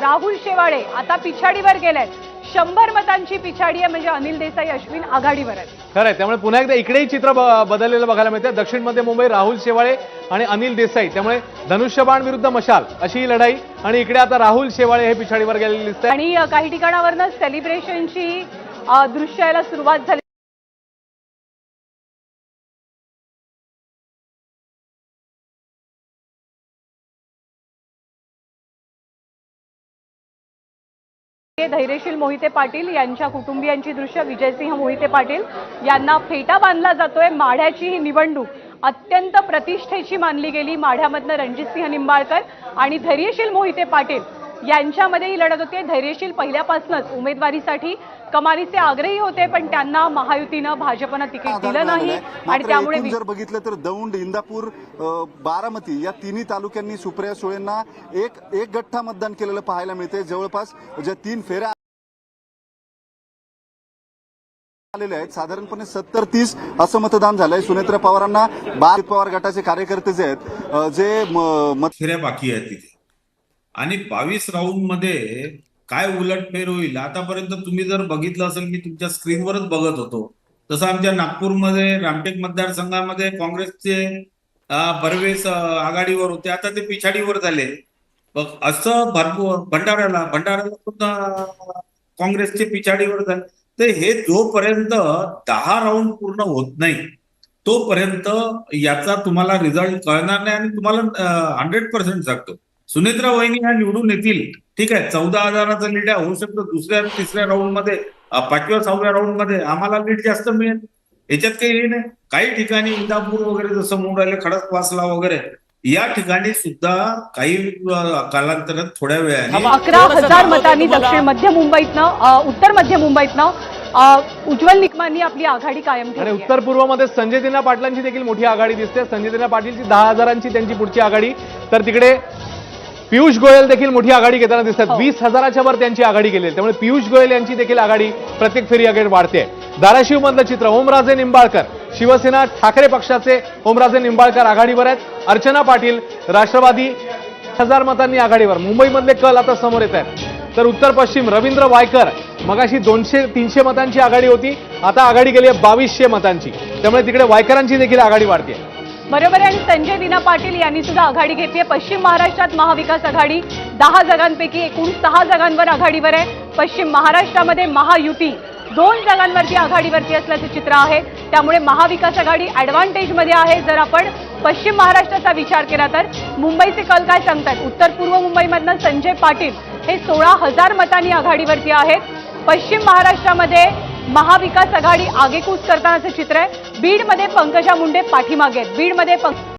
राहुल शेवाळे आता पिछाडीवर गेलेत. शंभर मतांची पिछाडी आहे म्हणजे अनिल देसाई अश्विन आघाडीवर आहेत. खरंय त्यामुळे पुन्हा एकदा इकडेही चित्र बदललेलं बघायला मिळतं दक्षिण मध्य मुंबई राहुल शेवाळे आणि अनिल देसाई. त्यामुळे धनुष्यबाण विरुद्ध मशाल अशी ही लढाई. आणि इकडे आता राहुल शेवाळे हे पिछाडीवर गेलेले दिसत आणि काही ठिकाणावरनं सेलिब्रेशनची दृश्य यायला सुरुवात झाली. धैर्यशील मोहिते पाटील यांच्या कुटुंबियांची दृश्य विजयसिंह मोहिते पाटील यांना फेटा बांधला जातोय. माढ्याची ही निवडणूक अत्यंत प्रतिष्ठेची मानली गेली. माढ्यामधनं रणजितसिंह निंबाळकर आणि धैर्यशील मोहिते पाटील यांच्यामध्ये ही लढत होते. धैर्यशील पहिल्यापासूनच उमेदवारीसाठी कमालीचे आग्रही होते पण त्यांना महायुतीनं भाजपनं तिकीट दिलं नाही. आणि त्यामुळे जर बघितलं तर दौंड इंदापूर बारामती या तिन्ही तालुक्यांनी सुप्रिया सुळेंना एक एक गठ्ठा मतदान केलेलं पाहायला मिळते जवळपास ज्या तीन फेऱ्या आलेले आहेत साधारणपणे सत्तर तीस असं मतदान झालंय. सुनेत्रा पवारांना बार पवार गटाचे कार्यकर्ते जे आहेत जे म- मत फेऱ्या बाकी आहेत तिथे. आणि बावीस राऊंडमध्ये काय उलटफेर होईल आतापर्यंत तुम्ही जर बघितलं असेल मी तुमच्या स्क्रीनवरच बघत होतो. तसं आमच्या नागपूरमध्ये रामटेक मतदारसंघामध्ये काँग्रेसचे परवेश आघाडीवर होते आता ते पिछाडीवर झाले. असं भरपूर भंडाऱ्याला भंडाऱ्याला सुद्धा काँग्रेसचे पिछाडीवर झाले. तर हे जोपर्यंत दहा राऊंड पूर्ण होत नाही तोपर्यंत याचा तुम्हाला रिझल्ट कळणार नाही आणि तुम्हाला हंड्रेड पर्सेंट सांगतो सुनेत्रा वहिनी ह्या निवडून येतील. ठीक आहे चौदा हजाराचा लीड आहे होऊ शकतो दुसऱ्या तिसऱ्या राऊंडमध्ये पाचव्या सहाव्या राऊंडमध्ये आम्हाला लीड जास्त मिळेल. याच्यात काही हे नाही. काही ठिकाणी इंदापूर वगैरे जसं म्हणून राहिले खडकवासला वगैरे या ठिकाणी सुद्धा काही कालांतरात थोड्या वेळाने अकरा हजार मतांनी दक्षिण मध्य मुंबईतनं उत्तर मध्य मुंबईतनं उज्ज्वल निकमांनी आपली आघाडी कायम आणि ठेवली आहे. उत्तर पूर्वमध्ये संजय दिना पाटलांची देखील मोठी आघाडी दिसते. संजय दिना पाटीलची दहा हजारांची त्यांची पुढची आघाडी. तर तिकडे पियुष गोयल देखील मोठी आघाडी घेताना दिसतात. हो. वीस हजाराच्या वर त्यांची आघाडी गेली आहे. त्यामुळे पियुष गोयल यांची देखील आघाडी प्रत्येक फेरी आघाडी वाढते धाराशिव मधलं चित्र ओमराजे निंबाळकर. शिवसेना ठाकरे पक्षाचे ओमराजे निंबाळकर आघाडीवर आहेत. अर्चना पाटील राष्ट्रवादी हजार मतांनी आघाडीवर. मुंबईमधले कल आता समोर येत आहेत. तर उत्तर पश्चिम रवींद्र वायकर. मगाशी दोनशे तीनशे मतांची आघाडी होती. आता आघाडी गेली आहे बावीसशे मतांची. त्यामुळे तिकडे वायकरांची देखील आघाडी वाढते बरोबर आहे. आणि संजय दिना पाटील यांनी सुद्धा आघाडी घेतली आहे. पश्चिम महाराष्ट्रात महाविकास आघाडी दहा जागांपैकी एकूण सहा जागांवर आघाडीवर आहे. पश्चिम महाराष्ट्रामध्ये महायुती दोन जागांवरती आघाडीवरती असल्याचं चित्र आहे. त्यामुळे महाविकास आघाडी ॲडव्हान्टेजमध्ये आहे. जर आपण पश्चिम महाराष्ट्राचा विचार केला तर मुंबईचे कल काय सांगतात? उत्तर पूर्व मुंबईमधनं संजय पाटील हे सोळा हजार मतांनी आघाडीवरती आहेत. पश्चिम महाराष्ट्रामध्ये महाविकास आघाडी आगेकूच करतानाचं चित्र आहे. बीडमध्ये पंकजा मुंडे पाठीमागे आहेत. बीडमध्ये पंक